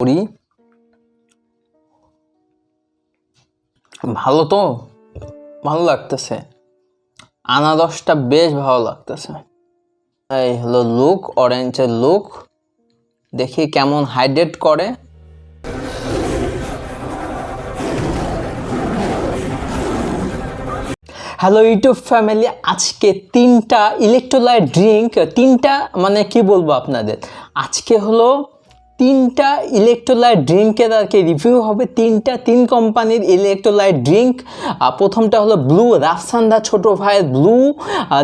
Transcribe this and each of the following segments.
করি। ভালো তো, ভালো লাগতেছে। আনারসটা বেশ ভালো লাগতেছে। এই হলো লুক অরেঞ্জের লুক দেখি কেমন হাইড্রেট করে। হ্যালো ইউটিউব ফ্যামিলি আজকে তিনটা ইলেকট্রোলাইট ড্রিঙ্ক তিনটা মানে কি বলব আপনাদের? আজকে হলো তিনটা ইলেকট্রোলাইট ড্রিঙ্কের আর কি রিভিউ হবে। তিনটা, তিন কোম্পানির ইলেকট্রোলাইট ড্রিঙ্ক প্রথমটা হলো ব্লু রাফসান্দা ছোট ভাইয়ের ব্লু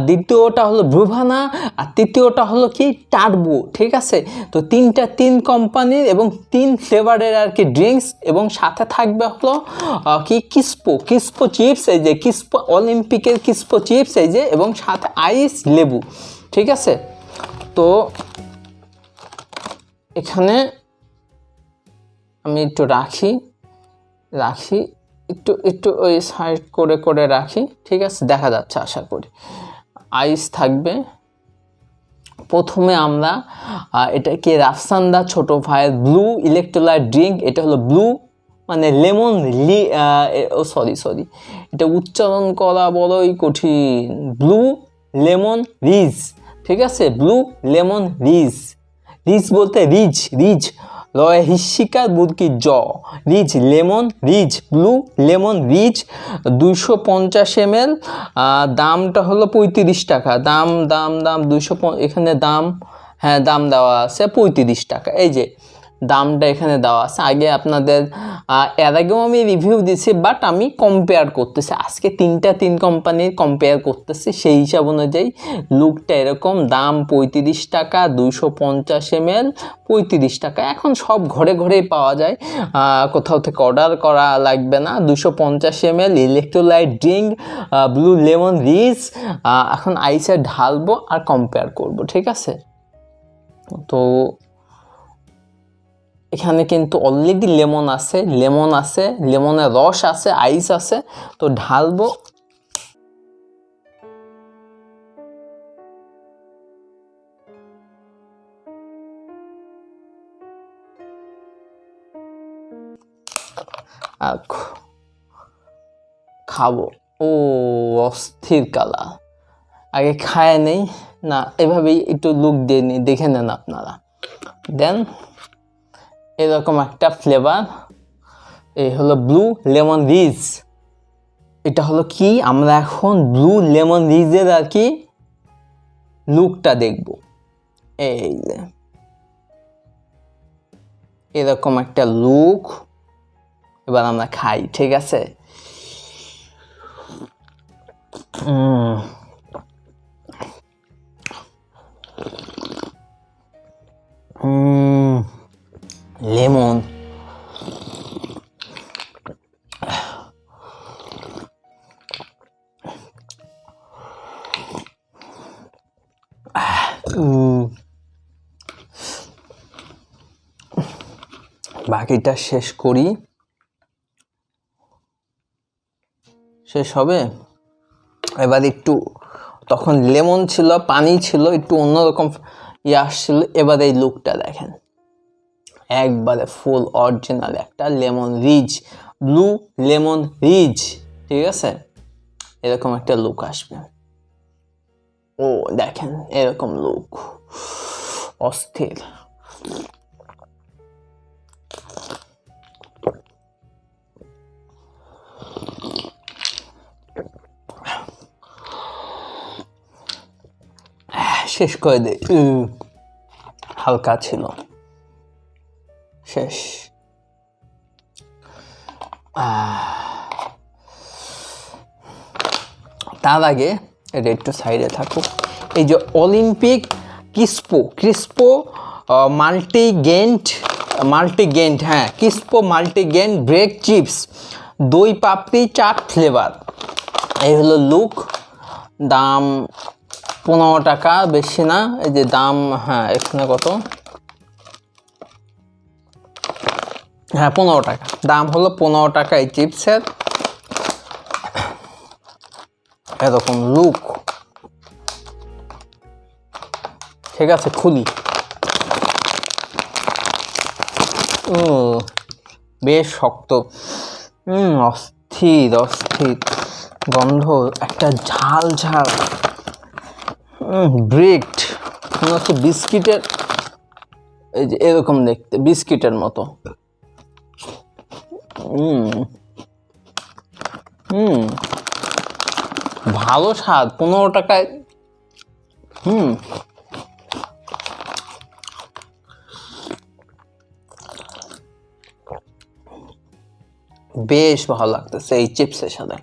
দ্বিতীয়টা হলো ব্রুভানা আর তৃতীয়টা হলো কি? টার্বো ঠিক আছে? তো তিনটা, তিন কোম্পানির এবং তিন ফ্লেভারের আর কি ড্রিঙ্কস এবং সাথে থাকবে হলো কি? কিসপো কিসপো চিপস এই যে কিসপো অলিম্পিকের কিসপো চিপস এই যে, এবং সাথে আইস লেবু, ঠিক আছে? তো এখানে আমি একটু রাখি রাখি, একটু একটু ওই সাইড করে করে রাখি, ঠিক আছে? দেখা যাচ্ছে, আশা করি। আইস থাকবে। প্রথমে আমরা এটাকে রাফসান্দা ছোট ভাইয়ের ব্লু ইলেকট্রোলাইট ড্রিঙ্ক এটা হলো ব্লু মানে লেমন লি ও সরি সরি এটা উচ্চারণ করা বড়ই কঠিন। ব্লু লেমন রিজ ঠিক আছে? ব্লু লেমন রিজ রিচ বলতে রিচ রিচ। লয় হিসিকার বুদকি জ। Rich, lemon, rich, blue, lemon, rich. দুশো পঞ্চাশ এম দামটা হলো পঁয়ত্রিশ টাকা। দাম দাম দাম দুশো এখানে দাম হ্যাঁ দাম দেওয়া আছে পঁয়ত্রিশ টাকা। এই যে দামটা এখানে দেওয়া আছে। আগে আপনাদের এর আগেও আমি রিভিউ দিছি বাট আমি কম্পেয়ার করতেছি। আজকে তিনটা তিন কোম্পানির কম্পেয়ার করতেছি, সেই হিসাব অনুযায়ী লুকটা এরকম, দাম পঁয়ত্রিশ টাকা, দুইশো পঞ্চাশ এম এল পঁয়ত্রিশ টাকা। এখন সব ঘরে ঘরেই পাওয়া যায়। কোথাও থেকে অর্ডার করা লাগবে না। দুশো পঞ্চাশ M L electrolyte drink blue lemon rich এখন আইসে ঢালবো আর কম্পেয়ার করব, ঠিক আছে? তো এখানে কিন্তু অলরেডি লেমন আছে লেমন আছে লেমনের রস আছে আইস আছে। তো ঢালবো। খাব। ও, অস্থির কালা আগে খায় নেই। না, এভাবেই একটু লুক দিয়ে নিই দেখে নেন আপনারা। দেন এরকম একটা ফ্লেভার এই হলো ব্লু লেমন রিজ এটা হলো কি? আমরা এখন ব্লু লেমন রিজের আর কি লুকটা দেখব। এই এরকম একটা লুক এবার আমরা খাই, ঠিক আছে? উম। লেমন। বাকিটা শেষ করি। শেষ হবে? এবার একটু, তখন লেমন ছিল, পানি ছিল, একটু অন্যরকম ইয়ে আসছিল, এবার এই লুকটা দেখেন। একবারে ফুল অরিজিনাল একটা lemon rich, blue lemon rich, ঠিক আছে? এরকম একটা লুক আসবে। ও, দেখেন, এরকম লুক অস্থির। শেষ করে দে। হালকা ছিল। শেষ। তার আগে এটা একটু সাইডে থাকুক। এই যে অলিম্পিক ক্রিস্পো ক্রিস্পো মাল্টিগেন্ট মাল্টিগেন্ট হ্যাঁ ক্রিস্পো মাল্টিগেন্ট ব্রেক চিপস, দই পাপড়ি, চাট ফ্লেভার। এই হলো লুক। দাম পনেরো টাকা, বেশি না। এই যে দাম হ্যাঁ এখানে কত? হ্যাঁ পনেরো টাকা। দাম হলো পনেরো টাকা এই চিপসের। এরকম লুক। ঠিক আছে, খুলি। বেশ শক্ত। অস্থির অস্থির। গন্ধ, একটা ঝাল ঝাল। ব্রেড। হচ্ছে বিস্কিটের। এই যে এরকম দেখতে, বিস্কিটের মতো। হুম। ভালো স্বাদ পনেরো টাকায়। হুম। বেশ ভালো লাগতেছে এই চিপসের সাথে।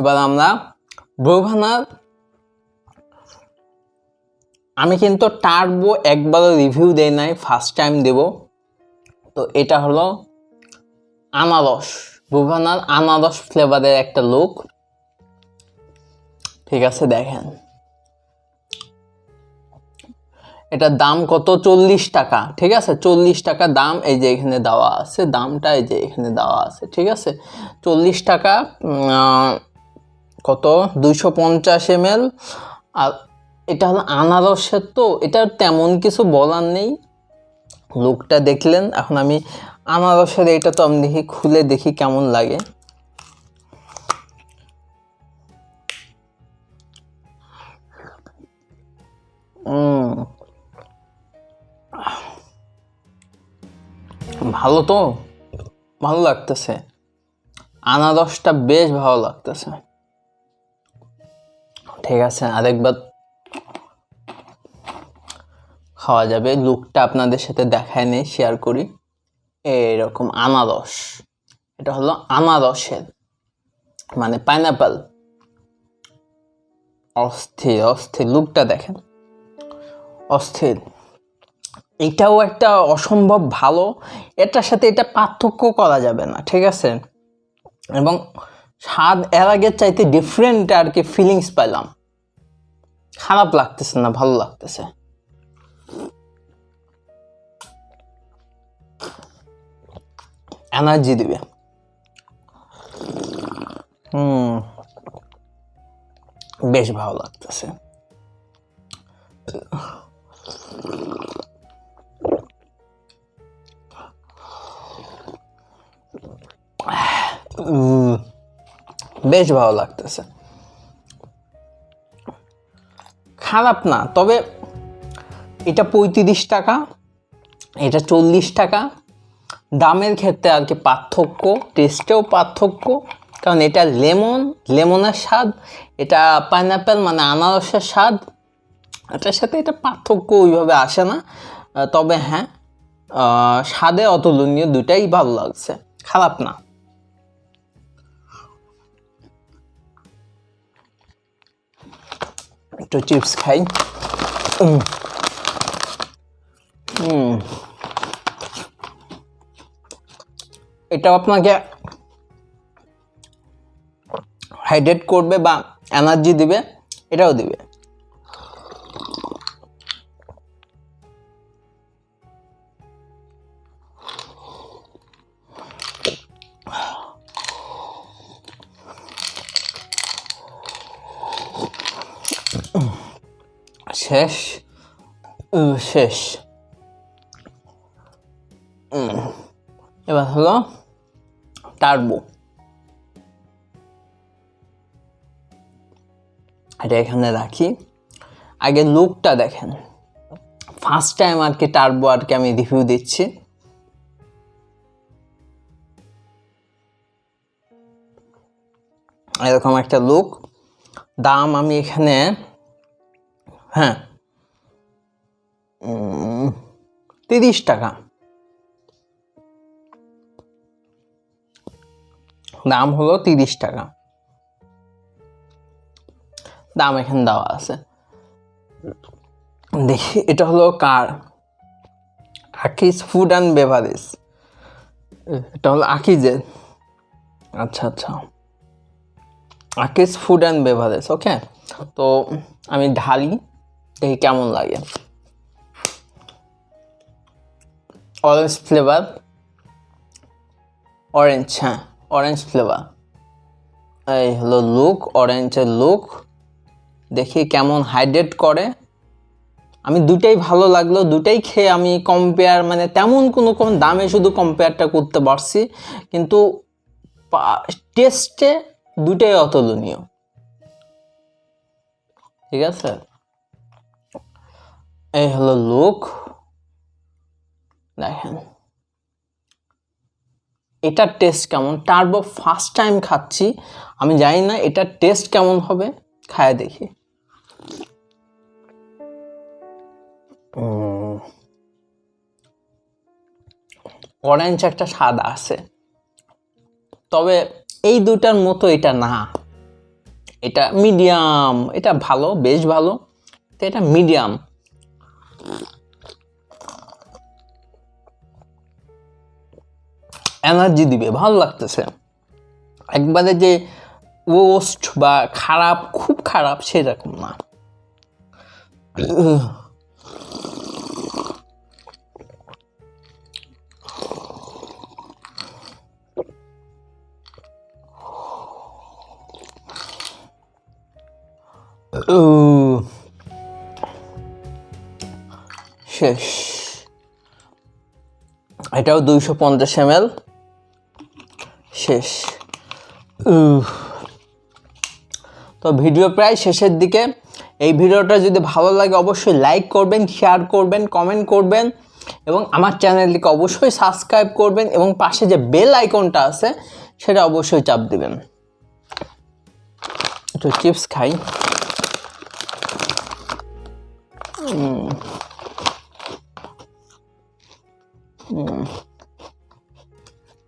এবার আমরা ব্রোভানার আমি কিন্তু টার্বো একবারও রিভিউ দেই নাই ফার্স্ট টাইম দেব। তো এটা হলো আনারস ব্রোভানার আনারস ফ্লেভারের একটা লুক ঠিক আছে, দেখেন। এটার দাম কত? চল্লিশ টাকা। ঠিক আছে, চল্লিশ টাকা দাম এই যে এখানে দেওয়া আছে, দামটা এই যে এখানে দেওয়া আছে। ঠিক আছে, চল্লিশ টাকা কত? দুইশো পঞ্চাশ এম এল আর এটা হলো আনারসের তো, এটার তেমন কিছু বলার নেই। লোকটা দেখলেন, এখন আমি আনারসের এটা তো আমি দেখি, খুলে দেখি কেমন লাগে। ভালো তো, ভালো লাগতেছে। আনারসটা বেশ ভালো লাগতেছে। ঠিক আছে, আরেকবার খাওয়া যাবে। লুকটা আপনাদের সাথে দেখায় নেই শেয়ার করি। এরকম আনারস, এটা হলো আনারসের মানে পাইনাপেল অস্থির অস্থির, লুকটা দেখেন। অস্থির। এটাও একটা অসম্ভব ভালো, এটার সাথে এটা পার্থক্য করা যাবে না, ঠিক আছে? এবং স্বাদ এর আগের চাইতে ডিফারেন্ট আর কি ফিলিংস পেলাম খারাপ লাগতেছে না, ভালো লাগতেছে। এনার্জি দিবে। হুম। বেশ ভালো লাগতেছে। বেশ ভালো লাগতেছে। খারাপ না, তবে এটা পঁয়ত্রিশ টাকা, এটা চল্লিশ টাকা। দামের ক্ষেত্রে আর কি পার্থক্য টেস্টেও পার্থক্য, কারণ এটা লেমন, লেমনের স্বাদ, এটা পাইনাপেল মানে আনারসের স্বাদ, এটার সাথে এটা পার্থক্য ওইভাবে আসে না। তবে হ্যাঁ স্বাদে অতুলনীয় দুটাই ভালো লাগছে, খারাপ না। একটু চিপস খাই। এটাও আপনাকে হাইড্রেট করবে বা এনার্জি দিবে এটাও দিবে। শেষ? শেষ। এবার হলো টার্বো এটা এখানে রাখি। আগে লুকটা দেখেন। ফার্স্ট টাইম আর কি টার্বো আর কি আমি রিভিউ দিচ্ছি। এরকম একটা লুক দাম আমি এখানে হ্যাঁ। তিরিশ টাকা। দাম হলো তিরিশ টাকা। দাম এখানে দেওয়া আছে। দেখি, এটা হলো কার? Akij food and beverage. এটা হলো আকিজের। আচ্ছা আচ্ছা। Akij food and beverage, okay? তো আমি ঢালি। দেখি কেমন লাগে। অরেঞ্জ ফ্লেভার অরেঞ্জ হ্যাঁ অরেঞ্জ ফ্লেভার এই হলো লুক অরেঞ্জের লুক দেখি কেমন হাইড্রেট করে। আমি দুটাই ভালো লাগল দুটাই খেয়ে আমি কম্পেয়ার মানে তেমন কোনো কোন দামে শুধু কম্পেয়ারটা করতে পারছি। কিন্তু টেস্টে দুটাই অতুলনীয়। ঠিক আছে? এই হলো লুক দেখেন। এটার টেস্ট কেমন? টার্বো ফার্স্ট টাইম খাচ্ছি। আমি জানি না এটার টেস্ট কেমন হবে। খায় দেখি। অরেঞ্জ একটা স্বাদ আছে। তবে এই দুটার মতো এটা না। এটা মিডিয়াম এটা ভালো, বেশ ভালো। তো এটা মিডিয়াম এনার্জি দিবে ভালো লাগতেছে একবারে যে ওস্ট বা খারাপ খুব খারাপ সেরকম না উহ। শেষ। এটাও দুইশো পঞ্চাশ এম শেষ। তো ভিডিও প্রায় শেষের দিকে। এই ভিডিওটা যদি ভালো লাগে অবশ্যই লাইক করবেন, শেয়ার করবেন, কমেন্ট করবেন এবং আমার চ্যানেলটিকে অবশ্যই সাবস্ক্রাইব করবেন এবং পাশে যে বেল আইকনটা আছে, সেটা অবশ্যই চাপ দিবেন। একটু চিপস খাই।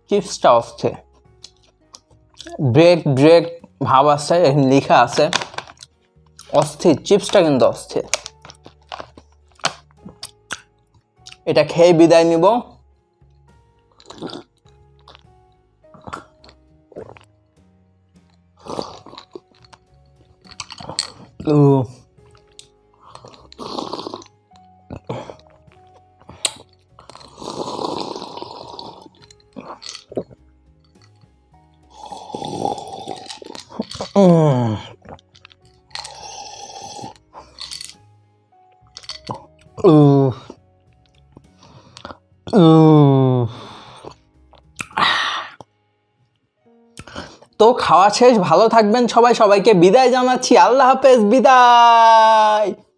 চিপসটা আসছে ব্রেক ব্রেক ভাব আছে, এখানে লেখা আছে, অস্থির চিপসটা কিন্তু অস্থির। এটা খেয়ে বিদায় নিব। ও। তো খাওয়া শেষ ভালো থাকবেন সবাই সবাইকে বিদায় জানাচ্ছি। আল্লাহ হাফেজ বিদায়।